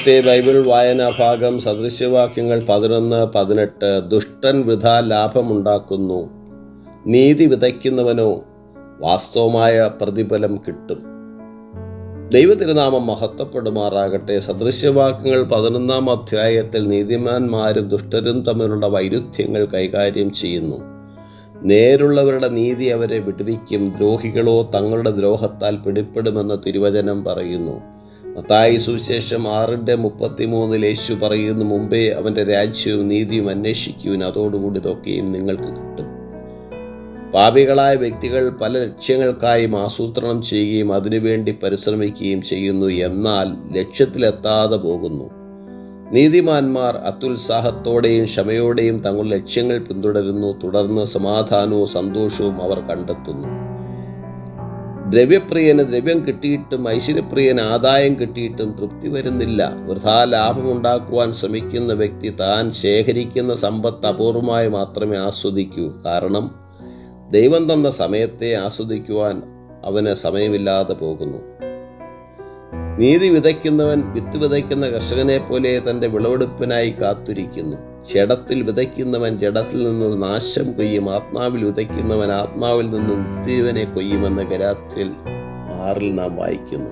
ഇന്നത്തെ ബൈബിൾ വായനാ ഭാഗം സദൃശ്യവാക്യങ്ങൾ പതിനൊന്ന് പതിനെട്ട്. ദുഷ്ടൻ വൃഥാ ലാഭമുണ്ടാക്കുന്നു. നീതി വിതയ്ക്കുന്നവനോ വാസ്തവമായ പ്രതിഫലം കിട്ടും. ദൈവതിരുനാമം മഹത്വപ്പെടുമാറാകട്ടെ. സദൃശ്യവാക്യങ്ങൾ പതിനൊന്നാം അധ്യായത്തിൽ നീതിമാന്മാരും ദുഷ്ടരും തമ്മിലുള്ള വൈരുദ്ധ്യങ്ങൾ കൈകാര്യം ചെയ്യുന്നു. നേരുള്ളവരുടെ നീതി അവരെ വിടുവിക്കും. ദ്രോഹികളോ തങ്ങളുടെ ദ്രോഹത്താൽ പിടിപ്പെടുമെന്ന് തിരുവചനം പറയുന്നു. മത്തായി സുവിശേഷം ആറിന്റെ മുപ്പത്തിമൂന്നിൽ യേശു പറയുന്നു മുമ്പേ അവന്റെ രാജ്യവും നീതിയും അന്വേഷിക്കുവിൻ അതോടുകൂടി ഇതൊക്കെയും നിങ്ങൾക്ക് കിട്ടും. പാപികളായ വ്യക്തികൾ പല ലക്ഷ്യങ്ങൾക്കായും ആസൂത്രണം ചെയ്യുകയും അതിനുവേണ്ടി പരിശ്രമിക്കുകയും ചെയ്യുന്നു. എന്നാൽ ലക്ഷ്യത്തിലെത്താതെ പോകുന്നു. നീതിമാന്മാർ അത്യുത്സാഹത്തോടെയും ക്ഷമയോടെയും തങ്ങളുടെ ലക്ഷ്യങ്ങൾ പിന്തുടരുന്നു. തുടർന്ന് സമാധാനവും സന്തോഷവും അവർ കണ്ടെത്തുന്നു. ദ്രവ്യപ്രിയന് ദ്രവ്യം കിട്ടിയിട്ടും ഐശ്വര്യപ്രിയന് ആദായം കിട്ടിയിട്ടും തൃപ്തി വരുന്നില്ല. വൃഥാ ലാഭമുണ്ടാക്കുവാൻ ശ്രമിക്കുന്ന വ്യക്തി താൻ ശേഖരിക്കുന്ന സമ്പത്ത് അപൂർവമായി മാത്രമേ ആസ്വദിക്കൂ. കാരണം ദൈവം തന്ന സമയത്തെ ആസ്വദിക്കുവാൻ അവന് സമയമില്ലാതെ പോകുന്നു. നീതി വിതയ്ക്കുന്നവൻ വിത്ത് വിതയ്ക്കുന്ന കർഷകനെ പോലെ തന്റെ വിളവെടുപ്പിനായി കാത്തിരിക്കുന്നു. ജഡത്തിൽ വിതയ്ക്കുന്നവൻ ജഡത്തിൽ നിന്ന് നാശം കൊയ്യും. ആത്മാവിൽ വിതയ്ക്കുന്നവൻ ആത്മാവിൽ നിന്ന് നിത്യവനെ കൊയ്യുമെന്ന കരാത്തിൽ ആറിൽ നാം വായിക്കുന്നു.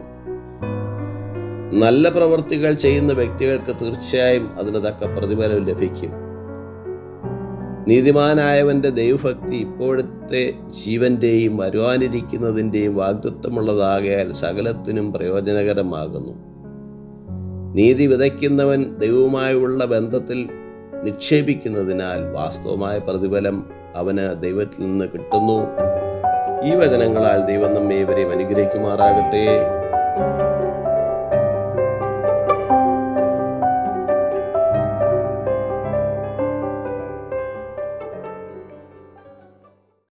നല്ല പ്രവൃത്തികൾ ചെയ്യുന്ന വ്യക്തികൾക്ക് തീർച്ചയായും അതിന് തക്ക പ്രതിഫലം ലഭിക്കും. നീതിമാനായവന്റെ ദൈവഭക്തി ഇപ്പോഴത്തെ ജീവന്റെയും വരുവാനിരിക്കുന്നതിന്റെയും വാഗ്ദത്വമുള്ളതാകയാൽ സകലത്തിനും പ്രയോജനകരമാകുന്നു. നീതി വിതയ്ക്കുന്നവൻ ദൈവവുമായുള്ള ബന്ധത്തിൽ നിക്ഷേപിക്കുന്നതിനാൽ വാസ്തവമായ പ്രതിഫലം അവന് ദൈവത്തിൽ നിന്ന് കിട്ടുന്നു. ഈ വചനങ്ങളാൽ ദൈവം നമ്മെ ഇവരെയും അനുഗ്രഹിക്കുമാറാകട്ടെ.